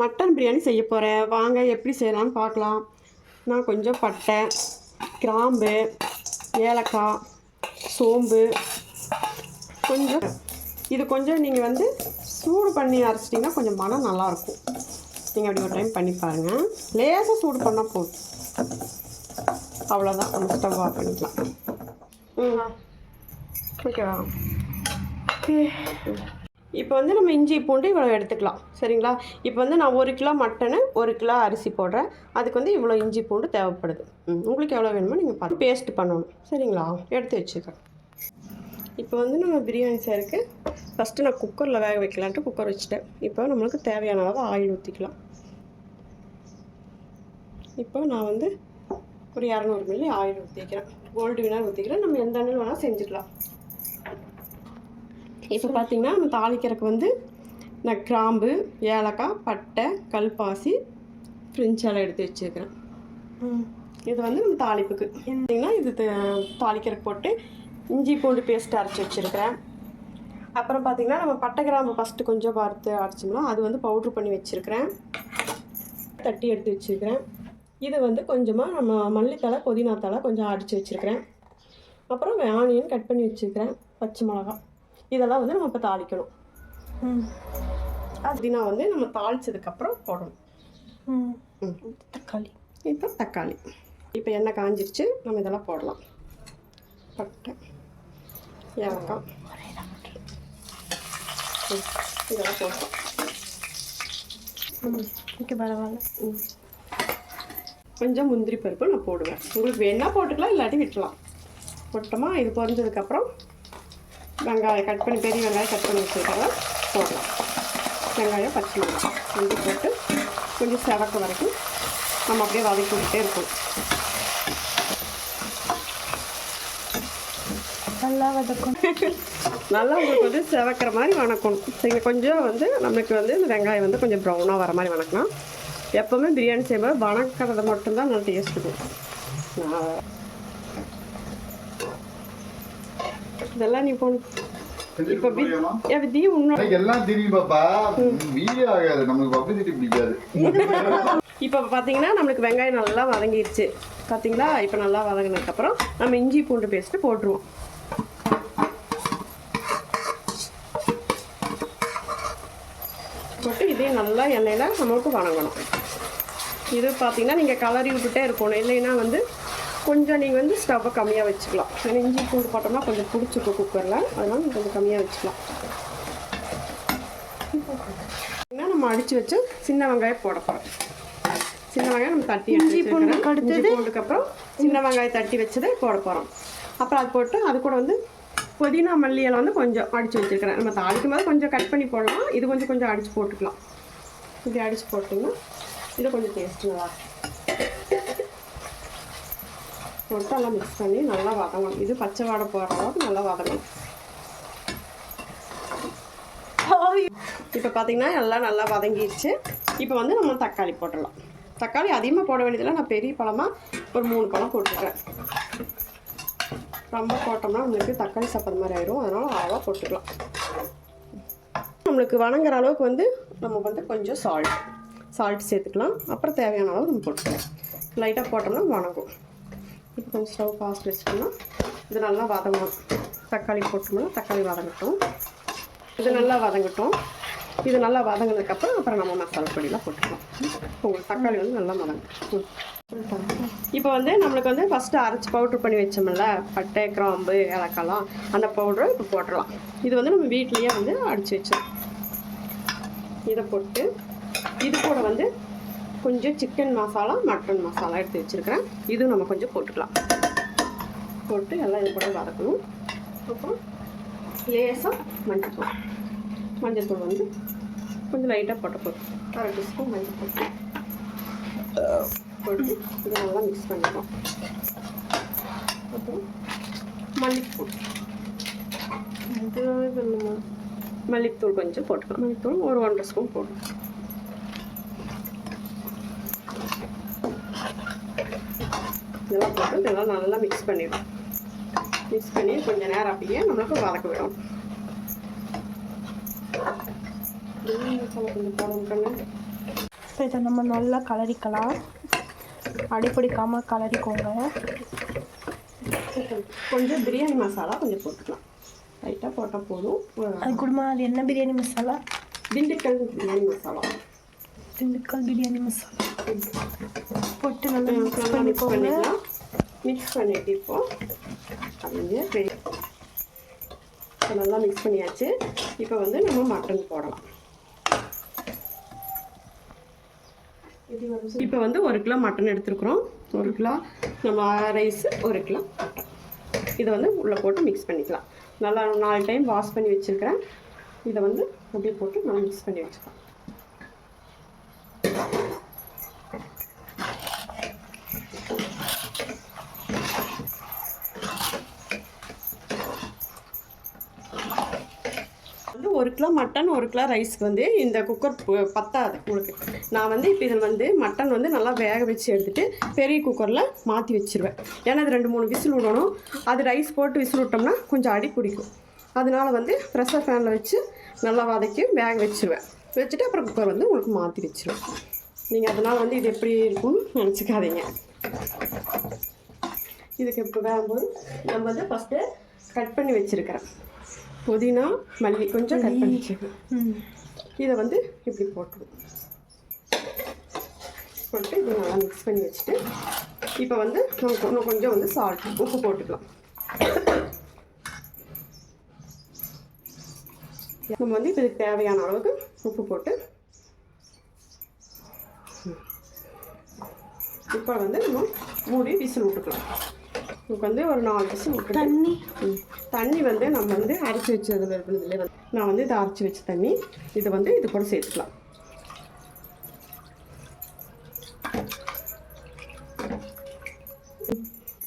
Mutton biryani செய்ய போகிறேன் வாங்க எப்படி செய்யலாம்னு பார்க்கலாம். நான் கொஞ்சம் பட்டை கிராம்பு ஏலக்காய் சோம்பு. கொஞ்சம் இது கொஞ்சம் நீங்கள் வந்து சூடு பண்ணி அரைச்சிட்டிங்கன்னா கொஞ்சம் மனம் நல்லாயிருக்கும். நீங்கள் அப்படி ஒரு டைம் பண்ணி பாருங்கள் லேசாக சூடு பண்ணால் போதும். அவ்வளோதான் நம்ம ஸ்டவ் ஆஃப் பண்ணிக்கலாம். ம். ஓகேவா? இப்போ வந்து நம்ம இஞ்சி பூண்டு இவ்வளோ எடுத்துக்கலாம். சரிங்களா? இப்போ வந்து நான் ஒரு கிலோ மட்டனு ஒரு கிலோ அரிசி போடுறேன். அதுக்கு வந்து இவ்வளோ இஞ்சி பூண்டு தேவைப்படுது. ம், உங்களுக்கு எவ்வளோ வேணுமோ நீங்கள் பார்த்து பேஸ்ட் பண்ணணும். சரிங்களா? எடுத்து வச்சுக்கிறேன் இப்போ வந்து நம்ம பிரியாணி சேருக்கு ஃபஸ்ட்டு நான் குக்கரில் வேக வைக்கலான்ட்டு குக்கர் வச்சுட்டேன். இப்போ நம்மளுக்கு தேவையான அளவு ஆயில் ஊற்றிக்கலாம் இப்போ நான் வந்து ஒரு இரநூறு மில்லி ஆயில் ஊற்றிக்கிறேன் கோல்டு வினர் ஊற்றிக்கிறேன் நம்ம எந்த எண்ணெயில் வேணால் செஞ்சுக்கலாம். இப்போ பார்த்தீங்கன்னா நம்ம தாளிக்கிறதுக்கு வந்து நான் கிராம்பு ஏலக்காய் பட்டை கல்பாசி ஃப்ரெஞ்ச் எல்லாம் எடுத்து வச்சுருக்கிறேன். இது வந்து நம்ம தாளிப்புக்கு. பார்த்தீங்கன்னா இது த- தாளிக்கிறதுக்கு போட்டு இஞ்சி பூண்டு பேஸ்ட் அரைச்சி வச்சுருக்கிறேன். அப்புறம் பார்த்தீங்கன்னா நம்ம பட்டை கிராம்பு ஃபஸ்ட்டு கொஞ்சம் வறுத்து அரைச்சோம்னா அது வந்து பவுட்ரு பண்ணி வச்சுருக்கிறேன். தட்டி எடுத்து வச்சுருக்கிறேன். இது வந்து கொஞ்சமாக நம்ம மல்லித்தலை புதினா தலை கொஞ்சம் அடித்து வச்சுருக்கிறேன். அப்புறம் ஆனியன் கட் பண்ணி வச்சுருக்கிறேன். பச்சை மிளகா இதெல்லாம் வந்து நம்ம இப்போ தாளிக்கணும். புதினா வந்து நம்ம தாளிச்சதுக்கப்புறம் போடணும். தக்காளி. இப்போ தக்காளி. இப்போ எண்ணெய் காஞ்சிருச்சு நம்ம இதெல்லாம் போடலாம். பட்டை ஏலக்காய். இதெல்லாம் போட்டோம் ஓகே பரவாயில்ல. கொஞ்சம் முந்திரி பருப்பு நான் போடுவேன். உங்களுக்கு வேணால் போட்டுக்கலாம் இல்லாட்டி விட்டுலாம். போட்டோமா இது பொரிஞ்சதுக்கப்புறம் வெங்காயம் கட் பண்ணி பெரிய வெங்காயம் கட் பண்ணி வச்சுருக்காங்க போடலாம். வெங்காயம் பச்சை மிளகாய் ரெண்டு போட்டு கொஞ்சம் செவக்க வரைக்கும் நம்ம அப்படியே வதக்கி விட்டுட்டே இருக்கணும். நல்லா வதக்கணும். நல்லா உங்களுக்கு வந்து செவக்கிற மாதிரி வணக்கணும். நீங்கள் கொஞ்சம் வந்து நமக்கு வந்து இந்த வெங்காயம் வந்து கொஞ்சம் ப்ரௌனாக வர மாதிரி வணக்கலாம். எப்போவுமே பிரியாணி செய்யும்போது வணக்கிறது மட்டும்தான் நல்லா டேஸ்ட் இருக்கும் நான் இதெல்லாம் நீ போகணும் இப்போ விதி உன்னோட எனக்கு எல்லாம் தெரியும் பாப்பா. வீடியோ ஆகாது. நமக்கு பப்ளிசிட்டி பிடிக்காது. இப்போ பார்த்தீங்கன்னா நம்மளுக்கு வெங்காயம் நல்லா வதங்கிடுச்சு பார்த்தீங்களா இப்போ நல்லா வதங்கினதுக்கப்புறம் நம்ம இஞ்சி பூண்டு பேஸ்ட்டு போட்டுருவோம். போட்டு இதே நல்லா எண்ணெயில் நம்மளுக்கு வணங்கணும். இது பார்த்தீங்கன்னா நீங்கள் கலரி விட்டுட்டே இருக்கணும். இல்லைன்னா வந்து கொஞ்சம் நீங்கள் வந்து ஸ்டவ்வை கம்மியாக வச்சுக்கலாம். ஏன்னா இஞ்சி பூண்டு போட்டோம்னா கொஞ்சம் பிடிச்சிக்கும் குக்கரில் அதனால் கொஞ்சம் கம்மியாக வச்சுக்கலாம். நம்ம அடித்து வச்சு சின்ன வெங்காயம் போட போகிறோம் சின்ன வெங்காயம் நம்ம தட்டி இஞ்சி வச்சிருக்கிறேன். அடுத்தது? பூண்டுக்கு அப்புறம் சின்ன வெங்காயம் தட்டி வச்சதை போட போகிறோம் அப்புறம் அது போட்டு அது கூட வந்து புதினா மல்லி இலை வந்து கொஞ்சம் அடித்து வச்சிருக்கிறேன். நம்ம தாளிக்கும் போது கொஞ்சம் கட் பண்ணி போடலாம். இது கொஞ்சம் கொஞ்சம் அடித்து போட்டுக்கலாம். இப்படி அடித்து போட்டிங்கன்னா இது கொஞ்சம் டேஸ்ட் நல்லா போட்டு நல்லா மிக்ஸ் பண்ணி நல்லா வதங்கணும். இது பச்சை வாடை போடுற அளவுக்கு நல்லா வதங்கணும். இப்போ பார்த்தீங்கன்னா எல்லாம் நல்லா வதங்கிடுச்சு. இப்போ வந்து நம்ம தக்காளி போட்டுடலாம். தக்காளி அதிகமாக போட வேண்டியதில்லை. நான் பெரிய பழமாக ஒரு மூணு பழம் போட்டுருக்கேன் ரொம்ப போட்டோம்னா நம்மளுக்கு தக்காளி சாப்பிட்ற மாதிரி ஆயிரும். அதனால் அளவாக போட்டுக்கலாம். நம்மளுக்கு வணங்குற அளவுக்கு வந்து நம்ம வந்து கொஞ்சம் சால்ட் சால்ட் சேர்த்துக்கலாம். அப்புறம் தேவையான அளவு நம்ம போட்டுக்கலாம். லைட்டாக போட்டோம்னா வணங்கும். இப்போ கொஞ்சம் ஸ்டவ் ஃபாஸ்ட் வச்சிட்டோம்னா இது நல்லா வதங்கணும். தக்காளி போட்டோம்னா தக்காளி வதங்கட்டும். இது நல்லா வதங்கட்டும். இது நல்லா வதங்கினதுக்கப்புறம் அப்புறம் நம்ம மசாலா பொடியெலாம் போட்டுக்கலாம். உங்களுக்கு தக்காளி வந்து நல்லா வதங்கும் இப்போ வந்து நம்மளுக்கு வந்து ஃபஸ்ட்டு அரைச்சி பவுட்ரு பண்ணி வச்சோம்ல பட்டை கிராம்பு ஏலக்காய்லாம் அந்த பவுடரை இப்போ போட்டுடலாம். இது வந்து நம்ம வீட்லேயே வந்து அடித்து வச்சோம் இதை போட்டு இது கூட வந்து கொஞ்சம் சிக்கன் மசாலா மட்டன் மசாலா எடுத்து வச்சுருக்கிறேன். இதுவும் நம்ம கொஞ்சம் போட்டுக்கலாம். போட்டு எல்லாம் இது கூட வதக்கணும். அப்புறம் லேசாக மஞ்சத்தூள். மஞ்சத்தூள் வந்து கொஞ்சம் லைட்டாக போட்ட போதும். அரை டீஸ்பூன் மஞ்சள் போட்டு இதை நல்லா மிக்ஸ் பண்ணிக்கலாம். அப்புறம் மல்லிகைப்பூ இது மல்லித்தூள் கொஞ்சம் போட்டுக்கலாம். மல்லித்தூள் ஒரு ஒன்றரை ஸ்பூன் போடணும். இதெல்லாம் போட்டு இதெல்லாம் நல்லா மிக்ஸ் பண்ணிடும் மிக்ஸ் பண்ணி கொஞ்சம் நேரம் அப்படியே நம்மளுக்கு வதக்க விடும். பிரியாணி மசாலா கொஞ்சம் போடணும் கண்ணு இப்போ இதை நம்ம நல்லா கலரிக்கலாம். அடிப்பிடிக்காமல் கலரிக்கோங்க. கொஞ்சம் பிரியாணி மசாலா கொஞ்சம் போட்டுக்கலாம். லைட்டாக போட்டால் போதும். அது கூடமா அது என்ன பிரியாணி மசாலா? திண்டுக்கல் பிரியாணி மசாலா. திண்டுக்கல் பிரியாணி மசாலா. போட்டு நல்லா மிக்ஸ் பண்ணிக்கோங்க. மிக்ஸ் பண்ணிட்டு இப்போ ரெடி இப்போ நல்லா மிக்ஸ் பண்ணியாச்சு. இப்போ வந்து நம்ம மட்டன் போடலாம். இப்போ வந்து ஒரு கிலோ மட்டன் எடுத்துருக்குறோம். ஒரு கிலோ நம்ம ரைஸ் ஒரு கிலோ இதை வந்து உள்ளே போட்டு மிக்ஸ் பண்ணிக்கலாம். நல்லா நாலு டைம் வாஷ் பண்ணி வச்சுருக்கிறேன். இதை வந்து அப்படியே போட்டு நல்லா மிக்ஸ் பண்ணி வச்சுக்கலாம் வந்து ஒரு கிலோ மட்டன் ஒரு கிலோ ரைஸ்க்கு வந்து இந்த குக்கர் பத்தாது உங்களுக்கு நான் வந்து இப்போ இதில் வந்து மட்டன் வந்து நல்லா வேக வச்சு எடுத்துகிட்டு பெரிய குக்கரில் மாற்றி வச்சிருவேன். ஏன்னா அது ரெண்டு மூணு விசில் விடணும். அது ரைஸ் போட்டு விசில் விட்டோம்னா கொஞ்சம் அடி பிடிக்கும். அதனால வந்து ப்ரெஷர் ஃபேனில் வச்சு நல்லா வதக்கி வேக வச்சுருவேன். வச்சுட்டு அப்புறம் குக்கர் வந்து உங்களுக்கு மாற்றி வச்சுருவேன். நீங்கள் அதனால் வந்து இது எப்படி இருக்கும்னு நினச்சிக்காதீங்க. இதுக்கு இப்போ வேகும்போது நம்ம வந்து ஃபஸ்ட்டு கட் பண்ணி வச்சுருக்கிறேன். புதினா மல்லி கொஞ்சம் கட் பண்ணி இதை வந்து இப்படி போட்டுருவோம். போட்டு இதை நல்லா மிக்ஸ் பண்ணி வச்சுட்டு இப்போ வந்து நம்ம இன்னும் கொஞ்சம் வந்து சால்ட் உப்பு போட்டுக்கலாம். நம்ம வந்து இப்போ இதுக்கு தேவையான அளவுக்கு உப்பு போட்டு இப்போ வந்து நம்ம மூடி விசில் விட்டுக்கலாம். இதுக்கு வந்து ஒரு நாலு விட்டு தண்ணி. தண்ணி வந்து நம்ம வந்து அரைச்சி வச்சதுல இருக்கிறதுல வந்து நான் வந்து இதை அரைச்சி வச்ச தண்ணி இதை வந்து இது கூட சேர்த்துக்கலாம்.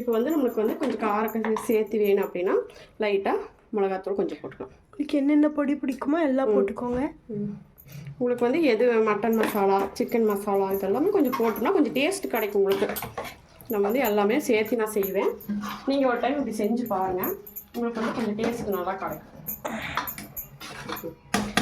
இப்போ வந்து நம்மளுக்கு வந்து கொஞ்சம் காரக்க சேர்த்து வேணும் அப்படின்னா லைட்டாக மிளகாத்தூள் கொஞ்சம் போட்டுக்கலாம். இதுக்கு என்னென்ன பொடி பிடிக்குமோ எல்லாம் போட்டுக்கோங்க. உங்களுக்கு வந்து எது மட்டன் மசாலா சிக்கன் மசாலா இதெல்லாமே கொஞ்சம் போட்டோம்னா கொஞ்சம் டேஸ்ட் கிடைக்கும் உங்களுக்கு. நான் வந்து எல்லாமே சேர்த்து நான் செய்வேன். நீங்கள் ஒரு டைம் இப்படி செஞ்சு பாருங்கள் உங்களுக்கு வந்து கொஞ்சம் டேஸ்ட் நல்லா கிடைக்கும்.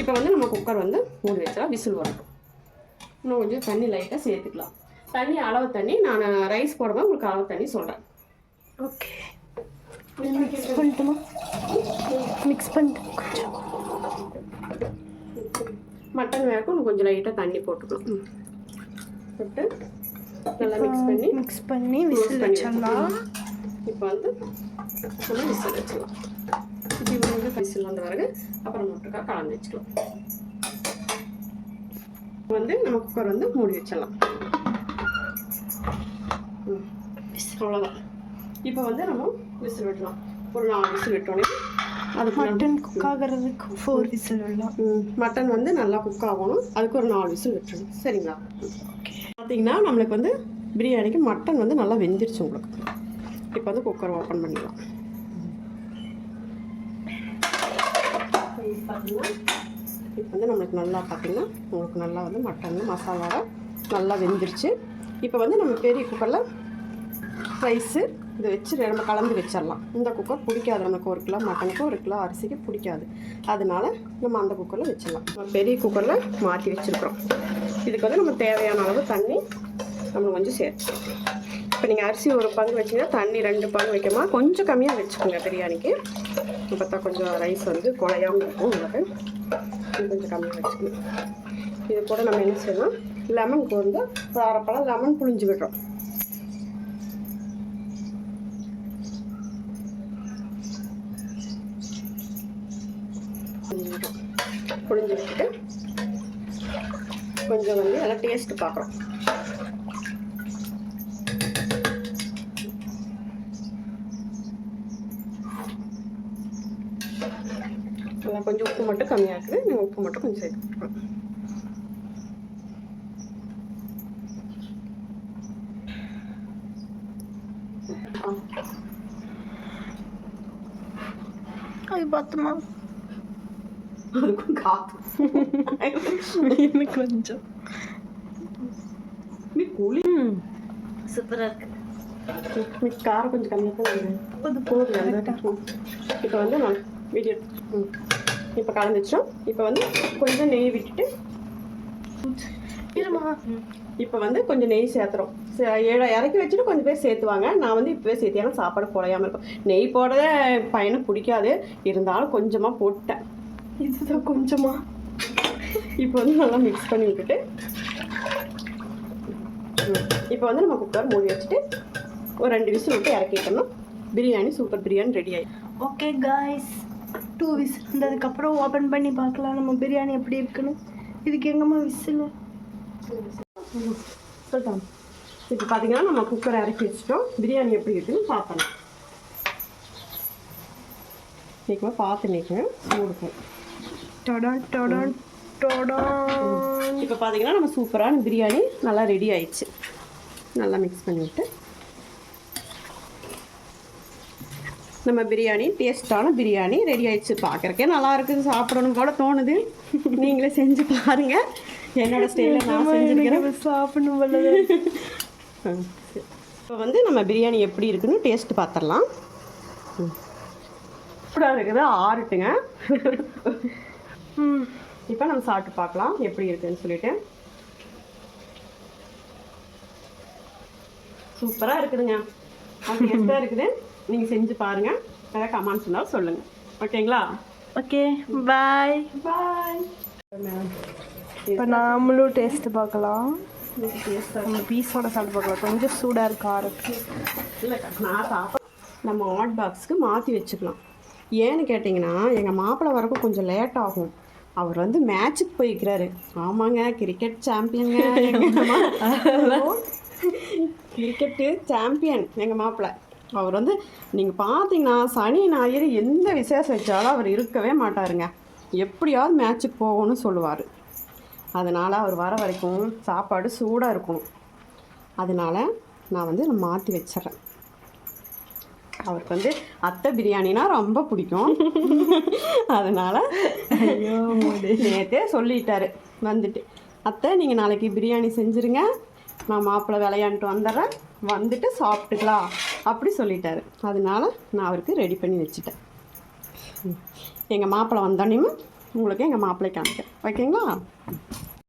இப்போ வந்து நம்ம குக்கர் வந்து மூடி வச்சா விசில் வரட்டும் இன்னும் கொஞ்சம் தண்ணி லைட்டாக சேர்த்துக்கலாம். தண்ணி அளவு தண்ணி நான் ரைஸ் போடும்போது உங்களுக்கு அளவு தண்ணி சொல்கிறேன் ஓகே மிக்ஸ் பண்ணிட்டுமா மிக்ஸ் பண்ணிட்டு மட்டன் வேகும் இன்னும் கொஞ்சம் லைட்டாக தண்ணி போட்டுக்கலாம். ம். போட்டு நல்லா மிக்ஸ் பண்ணி மிக்ஸ் பண்ணி விசில் வச்சிடலாம். இப்போ வந்து நம்ம விசில் வச்சிடலாம். இப்போ வந்து விசில் வந்த பிறகு அப்புறம் முட்டைக்கா கலந்து வச்சுக்கலாம். வந்து நம்ம குக்கர் வந்து மூடி வச்சிடலாம். அவ்வளோதான் இப்போ வந்து நம்ம விசில் விடலாம் ஒரு நாலு விசில் விட்டோன்னே அதுக்கு மட்டன் குக் ஆகிறதுக்கு ஃபோர் விசில் விடலாம் மட்டன் வந்து நல்லா குக் ஆகணும். அதுக்கு ஒரு நாலு விசில் விட்டுருணும் சரிங்களா? பார்த்தீங்கன்னா நம்மளுக்கு வந்து பிரியாணிக்கு மட்டன் வந்து நல்லா வெந்துருச்சு உங்களுக்கு. இப்போ வந்து குக்கர் ஓப்பன் பண்ணிடலாம். பார்த்தீங்கன்னா இப்போ வந்து நம்மளுக்கு நல்லா பார்த்தீங்கன்னா உங்களுக்கு நல்லா வந்து மட்டன் மசாலாவை நல்லா வெந்துருச்சு. இப்போ வந்து நம்ம பெரிய குக்கரில் ரைஸு இதை வச்சு நம்ம கலந்து வச்சிடலாம். இந்த குக்கர் பிடிக்காது. நமக்கு ஒரு கிலோ மட்டனுக்கு ஒரு கிலோ அரிசிக்கு பிடிக்காது. அதனால நம்ம அந்த குக்கரில் வச்சிடலாம். நம்ம பெரிய குக்கரில் மாற்றி வச்சுருக்குறோம். இதுக்கு வந்து நம்ம தேவையான அளவு தண்ணி நம்ம கொஞ்சம் சேர்த்துக்கலாம் இப்போ நீங்கள் அரிசி ஒரு பங்கு வச்சிங்கன்னா தண்ணி ரெண்டு பங்கு வைக்கமா கொஞ்சம் கம்மியாக வச்சுக்கோங்க பிரியாணிக்கு. பார்த்தா கொஞ்சம் ரைஸ் வந்து குழையாகவும் இருக்கும் உங்களுக்கு. கொஞ்சம் கம்மியாக வச்சுக்கணும். இது கூட நம்ம என்ன செய்யணும்? லெமனுக்கு வந்து ஒரு அரைப்பழம் லெமன் புழிஞ்சு விடுறோம். புழிஞ்சு விட்டுட்டு கொஞ்சம் வந்து எல்லாம் டேஸ்ட் பார்க்குறோம் எல்லாம் கொஞ்சம் உப்பு மட்டும் கம்மியாக இருக்குது. நீங்கள் உப்பு மட்டும் கொஞ்சம் சேர்த்து போட்டுக்கலாம் அது பார்த்துமா அதுக்கும் காற்று எனக்கு கொஞ்சம். நீ குழி சூப்பராக இருக்கு. நீ காரம் கொஞ்சம் கம்மியாக தான் இருக்குது போதும். இப்போ வந்து நான் வீடியோ ம். இப்போ கலந்துச்சோம் இப்போ வந்து கொஞ்சம் நெய் விட்டுட்டு இருமா? இப்போ வந்து கொஞ்சம் நெய் சேர்த்துறோம். சே- ஏழை இறக்கி வச்சுட்டு கொஞ்சம் பேர் சேர்த்துவாங்க. நான் வந்து இப்போவே சேர்த்து ஏன்னா சாப்பாடு குறையாம இருக்கும். நெய் போடுறதே பையனுக்கு பிடிக்காது. இருந்தாலும் கொஞ்சமாக போட்டேன். இதுதான் கொஞ்சமா? இப்போ வந்து நல்லா மிக்ஸ் பண்ணி விட்டுட்டு இப்போ வந்து நம்ம குக்கர் மூடி வச்சுட்டு ஒரு ரெண்டு விசில் விட்டு இறக்கிட்டோம்னா பிரியாணி சூப்பர் பிரியாணி ரெடி ஆயிடும். ஓகே காய்ஸ் டூ விசில் வந்ததுக்கப்புறம் ஓப்பன் பண்ணி பார்க்கலாம். நம்ம பிரியாணி எப்படி இருக்குன்னு. இதுக்கு எங்கம்மா விசில்? சொல்லிட்டோம் இப்போ பார்த்தீங்கன்னா நம்ம குக்கரை இறக்கி வச்சுட்டோம். பிரியாணி எப்படி இருக்குன்னு பார்ப்போம். இப்போ பார்த்து நிற்கிறேன் சூடுக்கும் டொடான் டொடான் டொடான் இப்போ பார்த்தீங்கன்னா நம்ம சூப்பரான பிரியாணி நல்லா ரெடி ஆயிடுச்சு. நல்லா மிக்ஸ் பண்ணிவிட்டு நம்ம பிரியாணி டேஸ்டான பிரியாணி ரெடி ஆயிடுச்சு. பார்க்குறக்கே நல்லா இருக்குது. சாப்பிடணும் போல தோணுது. நீங்களே செஞ்சு பாருங்க. என்னோட ஸ்டைலில் நான் செஞ்சுருக்கிறேன். சாப்பிடணும் இப்போ வந்து நம்ம பிரியாணி எப்படி இருக்குன்னு டேஸ்ட் பார்த்துடலாம் சூப்பராக இருக்குது. ஆறுட்டுங்க. ம். இப்போ நம்ம சாப்பிட்டு பார்க்கலாம். எப்படி இருக்குன்னு சொல்லிட்டு. சூப்பராக இருக்குதுங்க. டேஸ்ட்டாக இருக்குது. நீங்கள் செஞ்சு பாருங்க. ஏதாவது கமெண்ட்ஸ் இருந்தாலும் சொல்லுங்கள் ஓகேங்களா? ஓகே பாய் பாய் இப்போ நாமளும் டேஸ்ட் பார்க்கலாம். நம்ம பீஸோட சாப்பிட்டு பார்க்கலாம். கொஞ்சம் சூடாக இருக்கு? இல்லைக்கா நான் சாப்பிட நம்ம ஹாட் பாக்ஸ்க்கு மாற்றி வச்சுக்கலாம். ஏன்னு கேட்டிங்கன்னா எங்கள் மாப்பிள்ளை வரப்போ கொஞ்சம் லேட் ஆகும். அவர் வந்து மேட்ச்சுக்கு போய்க்கிறாரு. ஆமாங்க கிரிக்கெட் சாம்பியனுங்க கிரிக்கெட்டு சாம்பியன் எங்கள் மாப்பிள்ளை அவர் வந்து நீங்கள் பார்த்தீங்கன்னா சனி ஞாயிறு எந்த விசேஷம் வச்சாலும் அவர் இருக்கவே மாட்டாருங்க. எப்படியாவது மேட்ச்சுக்கு போகணும்னு சொல்லுவார். அதனால் அவர் வர வரைக்கும் சாப்பாடு சூடாக இருக்கணும். அதனால் நான் வந்து மாற்றி வச்சிடுறேன். அவருக்கு வந்து அத்தை பிரியாணினா ரொம்ப பிடிக்கும். அதனால் நேற்றே சொல்லிட்டாரு வந்துட்டு. அத்தை நீங்கள் நாளைக்கு பிரியாணி செஞ்சுருங்க. நான் மாப்பிள்ளை விளையாண்டுட்டு வந்துடுறேன் வந்துட்டு சாப்பிட்டுக்கலாம். அப்படி சொல்லிட்டாரு. அதனால நான் அவருக்கு ரெடி பண்ணி வச்சுட்டேன். எங்கள் மாப்பிள்ளை வந்தோடனே உங்களுக்கு எங்கள் மாப்பிள்ளை காமிக்கிறேன் ஓகேங்களா?